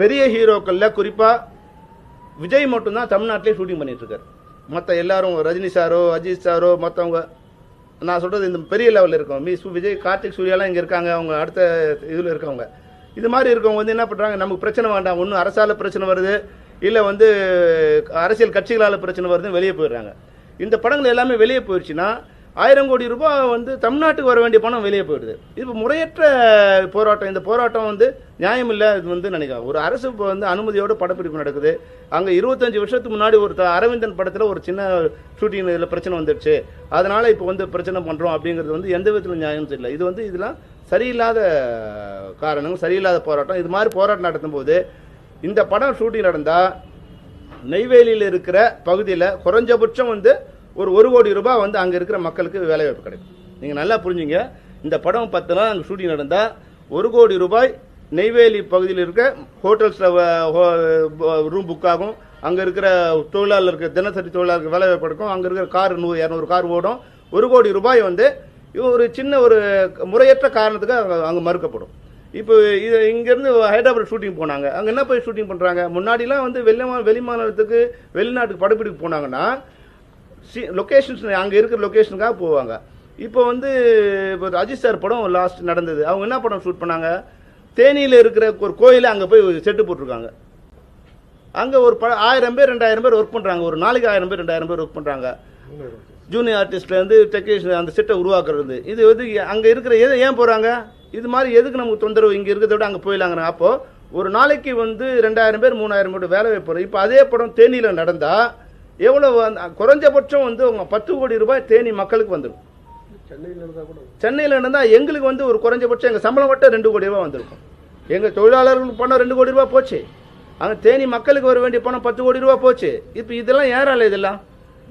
பெரிய ஹீரோக்களில் குறிப்பாக விஜய் மட்டும்தான் தமிழ்நாட்டிலே ஷூட்டிங் பண்ணிகிட்ருக்காரு மற்ற எல்லாரும் ரஜினி சாரோ அஜித் சாரோ மற்றவங்க நான் சொல்கிறது இந்த பெரிய லெவலில் இருக்கோம் மீ விஜய் கார்த்திக் சூர்யாலாம் இங்கே இருக்காங்க அவங்க அடுத்த இதில் இருக்கவங்க. இது மாதிரி இருக்கவங்க வந்து என்ன பண்ணுறாங்க நமக்கு பிரச்சனை வேண்டாம். ஒன்றும் அரசால் பிரச்சனை வருது இல்லை வந்து அரசியல் கட்சிகளால் பிரச்சனை வருதுன்னு வெளியே போயிடுறாங்க. இந்த படங்கள் எல்லாமே வெளியே போயிடுச்சுன்னா ஆயிரம் கோடி ரூபாய் வந்து தமிழ்நாட்டுக்கு வர வேண்டிய பணம் வெளியே போயிடுது. இது முறையற்ற போராட்டம். இந்த போராட்டம் வந்து நியாயம் இல்லை இது வந்து நினைக்கிறேன் ஒரு அரசு இப்போ வந்து அனுமதியோட படப்பிடிப்பு நடக்குது. அங்கே இருபத்தஞ்சு வருஷத்துக்கு முன்னாடி ஒரு அரவிந்தன் படத்தில் ஒரு சின்ன ஷூட்டிங் இதில் பிரச்சனை வந்துடுச்சு. அதனால் இப்போ வந்து பிரச்சனை பண்ணுறோம் அப்படிங்கிறது வந்து எந்த விதத்தில் நியாயம் இல்லை இது வந்து இதெல்லாம் சரியில்லாத காரணங்கள் சரியில்லாத போராட்டம். இது மாதிரி போராட்டம் நடத்தும் போது இந்த படம் ஷூட்டிங் நடந்தால் நெய்வேலியில் இருக்கிற பகுதியில் குறைஞ்சபட்சம் வந்து ஒரு ஒரு கோடி ரூபாய் வந்து அங்கே இருக்கிற மக்களுக்கு வேலைவாய்ப்பு கிடைக்கும். நீங்கள் நல்லா புரிஞ்சுங்க. இந்த படம் பத்து நாள் அங்கே ஷூட்டிங் நடந்தால் ஒரு கோடி ரூபாய் நெய்வேலி பகுதியில் இருக்க ஹோட்டல்ஸில் ரூம் புக் ஆகும். அங்கே இருக்கிற தொழிலாளருக்கு தினசரி தொழிலாளருக்கு வேலைவாய்ப்பு கிடைக்கும். அங்கே இருக்கிற கார் நூறு இரநூறு கார் ஓடும். ஒரு கோடி ரூபாய் வந்து ஒரு சின்ன ஒரு முறையற்ற காரணத்துக்கு அங்கே அங்கே மறுக்கப்படும். இப்போ இது இங்கேருந்து ஹைதராபாத் ஷூட்டிங் போனாங்க. அங்கே என்ன போய் ஷூட்டிங் பண்ணுறாங்க முன்னாடிலாம் வந்து வெளிமா வெளி மாநிலத்துக்கு வெளிநாட்டுக்கு படப்பிடிப்பு போனாங்கன்னா சி லொக்கேஷன்ஸ் அங்கே இருக்கிற லொக்கேஷனுக்காக போவாங்க. இப்போ வந்து இப்போ அஜித் சார் படம் லாஸ்ட் நடந்தது. அவங்க என்ன படம் ஷூட் பண்ணாங்க? தேனியில் இருக்கிற ஒரு கோயிலில் அங்கே போய் செட்டு போட்டிருக்காங்க. அங்கே ஒரு ப ஆயிரம் பேர் ரெண்டாயிரம் பேர் ஒர்க் பண்ணுறாங்க ஒரு நாளைக்கு ஆயிரம் பேர் ரெண்டாயிரம் பேர் ஒர்க் பண்ணுறாங்க ஜூனியர் ஆர்டிஸ்ட்லேருந்து டெக்னீஷியன் அந்த செட்டை உருவாக்குறது. இது வந்து அங்கே இருக்கிற எது ஏன் போகிறாங்க இது மாதிரி எதுக்கு நமக்கு தொந்தரவு இங்கே இருக்கிறத விட அங்கே போயிடலாங்க அப்போ ஒரு நாளைக்கு வந்து ரெண்டாயிரம் பேர் மூணாயிரம் பேர் வேலை வைப்போம் இப்போ அதே படம் தேனியில் நடந்தால் எவ்வளோ குறைஞ்சபட்சம் வந்து உங்க பத்து கோடி ரூபாய் தேனி மக்களுக்கு வந்துடும் சென்னையில் இருந்தால் கூட சென்னையில் இருந்தால் எங்களுக்கு வந்து ஒரு குறைஞ்சபட்சம் எங்கள் சம்பளம் மட்டும் ரெண்டு கோடி ரூபாய் வந்திருக்கும். எங்கள் தொழிலாளர்களுக்கு பணம் ரெண்டு கோடி ரூபாய் போச்சு. அங்கே தேனி மக்களுக்கு வர வேண்டிய பணம் பத்து கோடி ரூபாய் போச்சு. இப்போ இதெல்லாம் ஏறால இதெல்லாம்?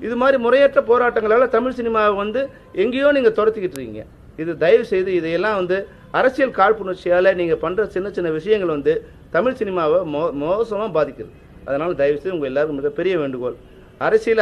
இது மாதிரி முறையற்ற போராட்டங்களால் தமிழ் சினிமாவை வந்து எங்கேயோ நீங்கள் துரத்திக்கிட்டு இருக்கீங்க. இது தயவு செய்து இதையெல்லாம் வந்து அரசியல் காழ்ப்புணர்ச்சியால் நீங்கள் பண்ணுற சின்ன சின்ன விஷயங்கள் வந்து தமிழ் சினிமாவை மோ மோசமாக பாதிக்குது. அதனால் தயவு செய்து உங்கள் எல்லாருக்கும் மிகப்பெரிய வேண்டுகோள். அரசியல்